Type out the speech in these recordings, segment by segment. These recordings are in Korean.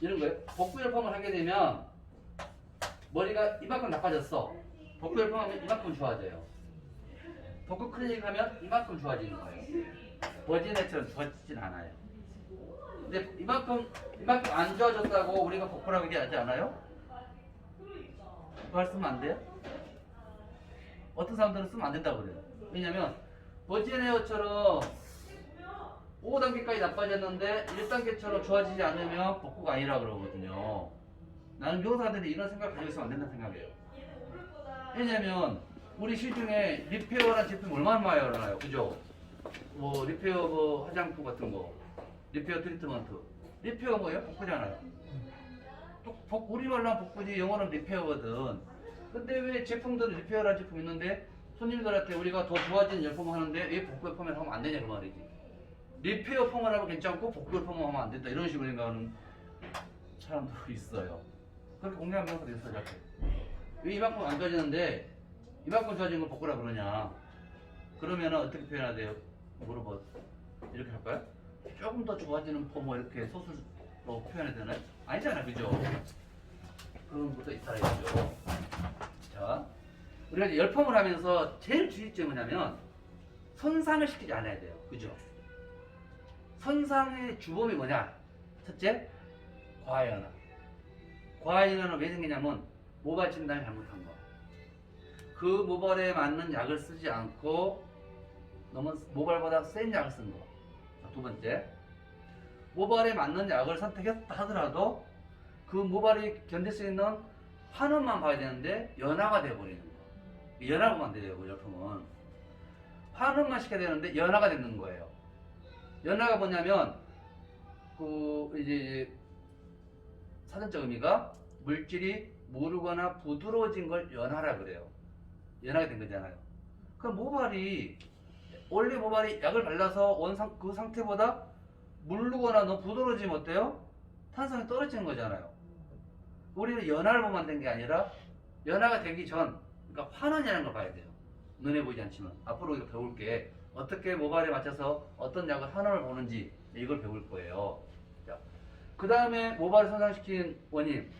이런 거예요. 복부 열펌을 하게 되면 머리가 이만큼 나빠졌어. 복부 열펌하면 이만큼 좋아져요. 복부 클리닉 하면 이만큼 좋아지는 거예요. 버진애처럼 좋아지진 않아요. 근데 이만큼 이만큼 안 좋아졌다고 우리가 복부라고 얘기하지 않아요? 그말 쓰면 안 돼요? 어떤 사람들은 쓰면 안 된다고 그래요. 왜냐면 버진에어처럼 5단계까지 나빠졌는데 1단계처럼 좋아지지 않으면 복구가 아니라 그러거든요. 나는 명사들이 이런 생각 가지고 있으면 안 된다는 생각이에요. 왜냐면 우리 시중에 리페어라는 제품 얼마나 많이 알아요. 그죠? 뭐 리페어 뭐 화장품 같은 거 리페어 트리트먼트 리페어 뭐예요? 복구잖아요. 또 복, 우리말로 하면 복구지 영어는 리페어거든. 근데 왜 제품들은 리페어라는 제품 있는데 손님들한테 우리가 더 좋아진 열펌 하는데 왜 복구 열펌을 하면 안 되냐 그 말이지. 리페어 펌을 하면 괜찮고 복구 열펌을 하면 안 된다 이런 식으로 생각하는 사람도 있어요. 그렇게 명사도 있어요. 저렇게. 왜 이만큼 안 좋아지는데 이만큼 좋아진 걸 복구라 그러냐? 그러면 어떻게 표현해야 돼요? 물어봐. 이렇게 할까요? 조금 더 좋아지는 펌뭐 이렇게 소술로 표현해야 되나요? 아니잖아, 그죠? 그런 것도 있다 이거죠. 자, 우리가 이제 열펌을 하면서 제일 주의점이 뭐냐면 손상을 시키지 않아야 돼요. 그죠? 손상의 주범이 뭐냐? 첫째, 과연화. 과연화는 왜 생기냐면 모발 진단을 잘못한 거. 그 모발에 맞는 약을 쓰지 않고 너무 모발보다 센 약을 쓴 거. 자, 두 번째, 모발에 맞는 약을 선택했다 하더라도 그 모발이 견딜 수 있는 환원만 봐야 되는데 연화가 돼버리는 거. 연화가 안 돼요, 그 열품은. 환원만 시켜야 되는데 연화가 되는 거예요. 연화가 뭐냐면 그 이제 사전적 의미가 물질이 무르거나 부드러워진 걸 연화라 그래요. 연하게 된 거잖아요. 그럼 모발이 원래 모발이 약을 발라서 원상 그 상태보다 물르거나 너무 부드러워지면 어때요? 탄성이 떨어지는 거잖아요. 우리는 연화를 보면 된게 아니라 연화가 되기 전, 그러니까 환원이라는 걸 봐야 돼요. 눈에 보이지 않지만 앞으로 배울 게 어떻게 모발에 맞춰서 어떤 약을 환원을 보는지 이걸 배울 거예요. 자, 그 다음에 모발을 손상시킨 원인.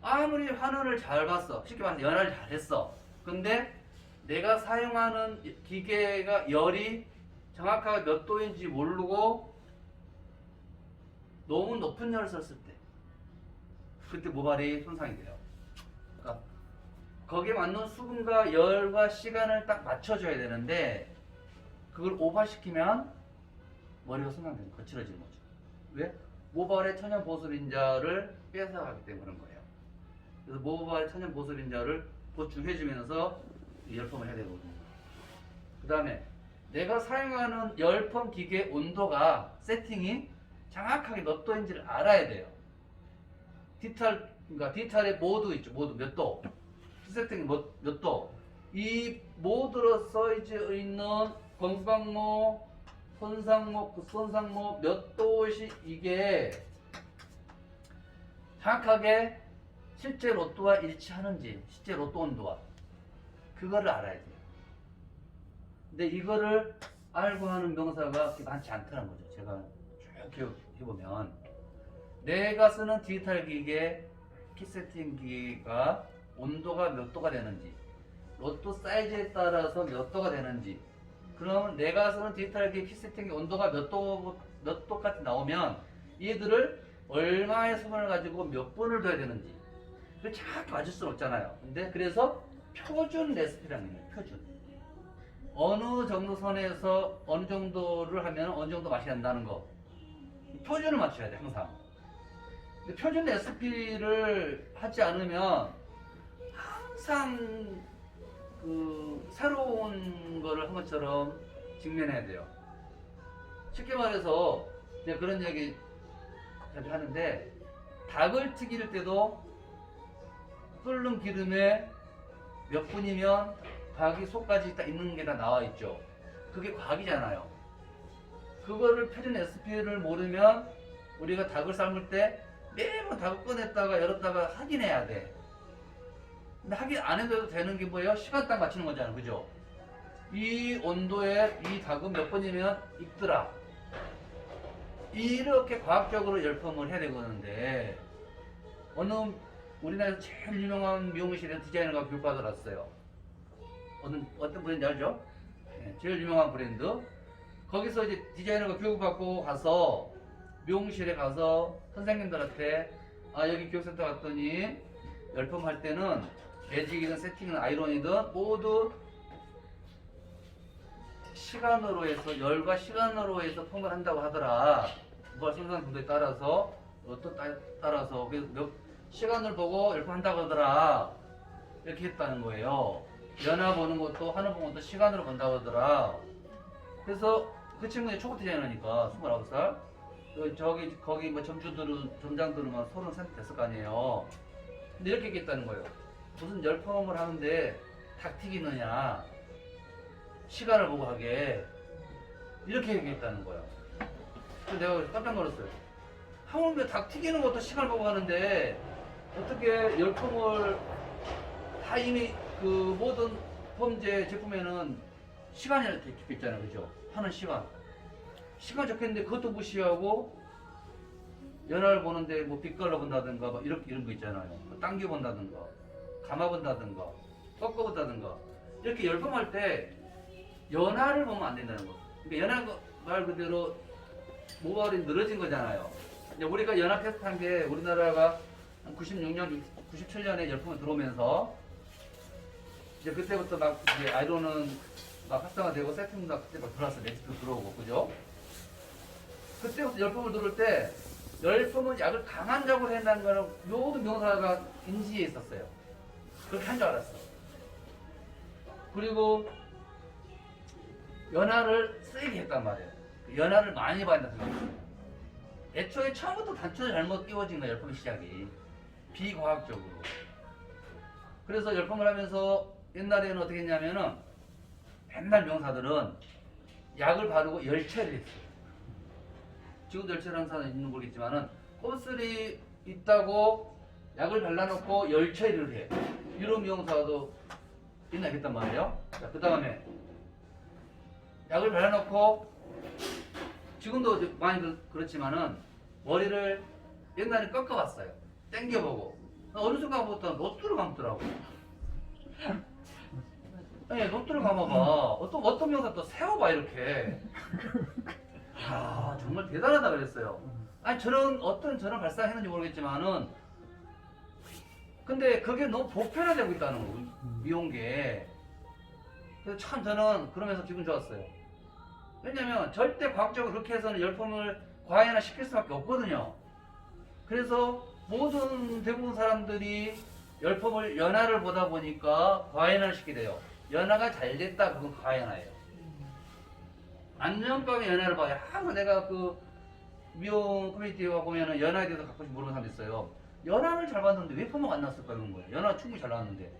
아무리 환원을 잘 봤어. 쉽게 말해서 연화를 잘했어. 근데 내가 사용하는 기계가 열이 정확하게 몇 도인지 모르고 너무 높은 열을 썼을 때 그때 모발이 손상이 돼요. 그러니까 거기에 맞는 수분과 열과 시간을 딱 맞춰줘야 되는데 그걸 오버시키면 머리가 손상되는 거칠어지는 거죠. 왜? 모발의 천연 보습인자를 뺏어가기 때문에 그런 거예요. 그래서 모발 천연 보습인자를 보충해주면서 이 열펌을 해야 되거든요. 그 다음에 내가 사용하는 열펌 기계 온도가 세팅이 정확하게 몇 도인지를 알아야 돼요. 디탈, 그러니까 디탈의 모드 있죠. 모드 몇 도. 세팅이 몇, 몇 도. 이 모드로 써져 있는 건강모, 손상모, 극손상모 몇 도씩 이게 정확하게 실제 로또와 일치하는지, 실제 로또 온도와 그거를 알아야 돼요. 근데 이거를 알고 하는 명사가 그렇게 많지 않다는 거죠. 제가 쭉 기억해보면 내가 쓰는 디지털 기계 킷세팅 기계가 온도가 몇 도가 되는지 로또 사이즈에 따라서 몇 도가 되는지 그러면 내가 쓰는 디지털 기계 킷세팅기 온도가 몇 도, 몇 도까지 나오면 얘들을 얼마의 수분을 가지고 몇 분을 둬야 되는지 그 정확히 맞을 수는 없잖아요. 근데 그래서 표준 레시피라는 거예요. 표준. 어느 정도 선에서 어느 정도를 하면 어느 정도 맛이 난다는 거. 표준을 맞춰야 돼 항상. 근데 표준 레시피를 하지 않으면 항상 그 새로운 거를 한 것처럼 직면해야 돼요. 쉽게 말해서 제가 그런 얘기 자주 하는데 닭을 튀길 때도 끓는 기름에 몇 분이면 닭이 속까지 딱 있는 게 다 나와 있죠. 그게 과학이잖아요. 그거를 표준 SP를 모르면 우리가 닭을 삶을 때 매번 닭을 꺼냈다가 열었다가 확인해야 돼. 근데 확인 안 해도 되는 게 뭐예요? 시간 딱 맞추는 거잖아요. 그죠? 이 온도에 이 닭은 몇 번이면 익더라. 이렇게 과학적으로 열펌을 해야 되겠는데 어느 우리나라에서 제일 유명한 미용실에 디자이너가 교육받으러 왔어요. 어느 어떤 브랜드 알죠? 네, 제일 유명한 브랜드. 거기서 이제 디자이너가 교육받고 가서 미용실에 가서 선생님들한테 아 여기 교육센터 갔더니 열펌 할 때는 매직이든 세팅이든 아이론이든 모두 시간으로 해서 열과 시간으로 해서 펌을 한다고 하더라. 뭐 생산 분도에 따라서 어떤 따, 따라서 몇 시간을 보고 열펌 한다고 하더라. 이렇게 했다는 거예요. 연화 보는 것도 하는 보는 것도 시간으로 본다고 하더라. 그래서 그 친구는 초보 디자이너니까 29살. 그 저기 거기 뭐 점주들은 점장들은 막 서른 살 됐을 거 아니에요. 근데 이렇게 얘기했다는 거예요. 무슨 열펌을 하는데 닭 튀기느냐 시간을 보고 하게 이렇게 얘기했다는 거야. 그래서 내가 깜짝 놀랐어요. 하물며 닭 튀기는 것도 시간 보고 하는데 어떻게 열펌을 다 이미 그 모든 펌제 제품에는 시간이 이렇게 적혀 있잖아요, 그죠? 하는 시간. 시간 있는데 그것도 무시하고 연화를 보는데 뭐 빛깔로 본다든가 막 이렇게 이런 거 있잖아요. 뭐 당겨 본다든가 감아 본다든가 꺾어 본다든가 이렇게 열펌할 때 연화를 보면 안 된다는 거. 그러니까 연화 말 그대로 모발이 늘어진 거잖아요. 우리가 연화 테스트한 게 우리나라가 한 96년, 97년에 열풍이 들어오면서 이제 그때부터 막 이제 아이론은 막 활성화되고 세팅도 그때 막 들어왔어. 매직도 들어오고 그죠? 그때부터 열풍을 들어올 때 열풍은 약을 강한 약으로 한다는 거는 모든 명사가 인지해 있었어요. 그렇게 한 줄 알았어. 그리고 연화를 세게 했단 말이에요. 연화를 많이 받는다 생각했어요. 애초에 처음부터 단추를 잘못 끼워진 거야 열풍 시작이 비과학적으로. 그래서 열풍을 하면서 옛날에는 어떻게 했냐면은 맨날 명사들은 약을 바르고 열처리를 했어요. 지금도 열처리하는 사람 있는 모르겠지만은 꼼슬이 있다고 약을 발라놓고 열처리를 해. 이런 명사도 옛날에 했단 말이에요. 자, 그 다음에 약을 발라놓고 지금도 많이 그- 그렇지만은 머리를 옛날에 꺾어봤어요. 땡겨보고 어느 순간부터 노트를 감더라고. 네, 노트를 감아봐. 어떤 어떤 명사 또 세워봐 이렇게. 아 정말 대단하다 그랬어요. 아니 저런 어떤 저런 발상했는지 모르겠지만은 근데 그게 너무 보편화되고 있다는 거 미용계. 그래서 참 저는 그러면서 기분 좋았어요. 왜냐면 절대 과학적으로 그렇게 해서는 열풍을 과연화 시킬 수밖에 없거든요. 그래서 모든 대부분 사람들이 열풍을 연화를 보다 보니까 과연화를 시키게 돼요. 연화가 잘 됐다 그건 과연화예요. 안전빵에 연화를 봐요. 항상 내가 그 미용 커뮤니티에 와 보면은 연화에 대해서 가끔씩 물어보는 사람이 있어요. 연화를 잘 봤는데 왜 펌을 안 났을까 그런 거예요. 연화 충분히 잘 나왔는데.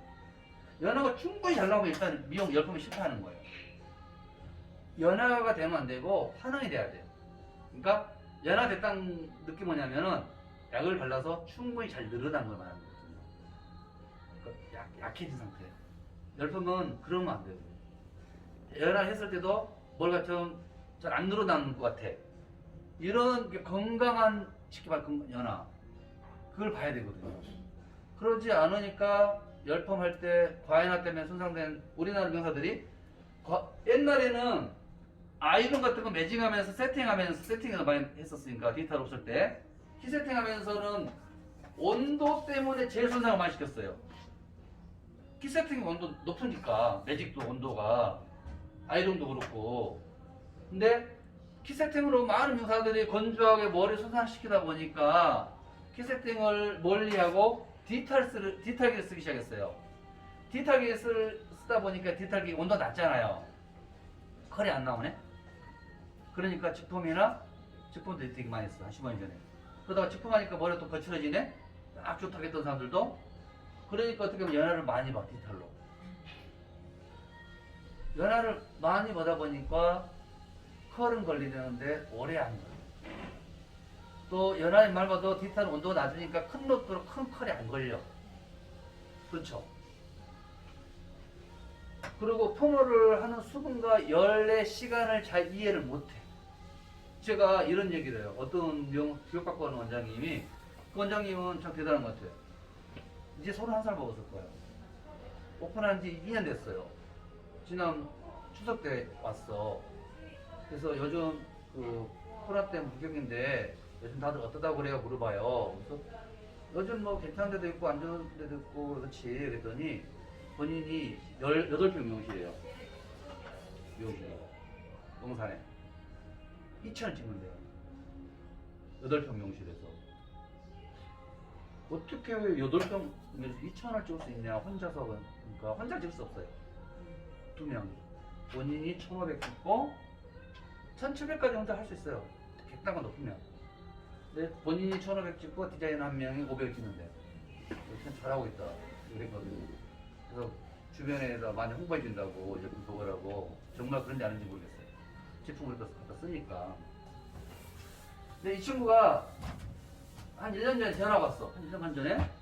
연화가 충분히 잘 나오면 일단 미용 열풍이 실패하는 거예요. 연화가 되면 안 되고 환원이 돼야 돼요. 그러니까 연화 됐다는 느낌 뭐냐면은 약을 발라서 충분히 잘 늘어난 걸 말하는 거거든요. 그러니까 약, 약해진 상태. 열풍은 그러면 안 돼요. 연화 했을 때도 뭘가 좀잘안 늘어나는 것 같아. 이런 게 건강한 쉽게 건강- 연화 그걸 봐야 되거든요. 그러지 않으니까 열펌 할 때 과연화 때문에 손상된 우리나라 명사들이 과- 옛날에는 아이론 같은 거 매징하면서 세팅하면서 세팅을 많이 했었으니까 디지털 없을 때 키세팅하면서는 온도 때문에 제일 손상을 많이 시켰어요. 키세팅 온도 높으니까 매직도 온도가 아이론도 그렇고 근데 키세팅으로 많은 명사들이 건조하게 머리 손상시키다 보니까 키세팅을 멀리하고 디지털스를 디지털기를 쓰기 시작했어요. 쓸, 쓰다 보니까 디지털기 온도 낮잖아요. 컬이 안 나오네. 그러니까 직품이나 직품도 되게 많이 했어 한 15년 전에. 그러다가 직품하니까 머리가 또 거칠어지네. 딱 좋다고 했던 사람들도 그러니까 어떻게 보면 연화를 많이 봐 디지털로. 연화를 많이 보다 보니까 컬은 걸리는데 오래 안 걸려. 또 연화에 말 봐도 디지털 온도가 낮으니까 큰 노트로 큰 컬이 안 걸려. 그렇죠. 그리고 펌을 하는 수분과 열의 시간을 잘 이해를 못해. 제가 이런 얘기를 해요. 어떤 명, 교육 갖고 하는 원장님이 그 원장님은 참 대단한 것 같아요. 이제 31살 먹었을 거예요. 오픈한 지 2년 됐어요. 지난 추석 때 왔어. 그래서 요즘 그 코로나 때문에 무경인데 요즘 다들 어떠다고 그래요? 물어봐요. 그래서 요즘 뭐 괜찮은 데도 있고 안 좋은 데도 있고 그렇지. 그랬더니 본인이 18평 미용실이에요. 미용실이. 용산에. 2천 찍는데요. 8평 미용실에서. 어떻게 왜 8평 2천을 찍을 수 있냐? 혼자서 그러니까 혼자 찍을 수 없어요. 두 명. 본인이 1,500 찍고 1,700까지 혼자 할 수 있어요. 객단가 높으면. 근데 본인이 1,500 찍고 디자이너 한 명이 500 찍는데. 참 잘하고 있다. 그랬거든요. 그래서 주변에다 많이 홍보해 준다고 제품 보고라고 정말 그런지 아닌지 모르겠어요. 제품을 또 갖다 쓰니까. 근데 이 친구가 한 1년 전에 전화가 왔어. 한 1년 반 전에.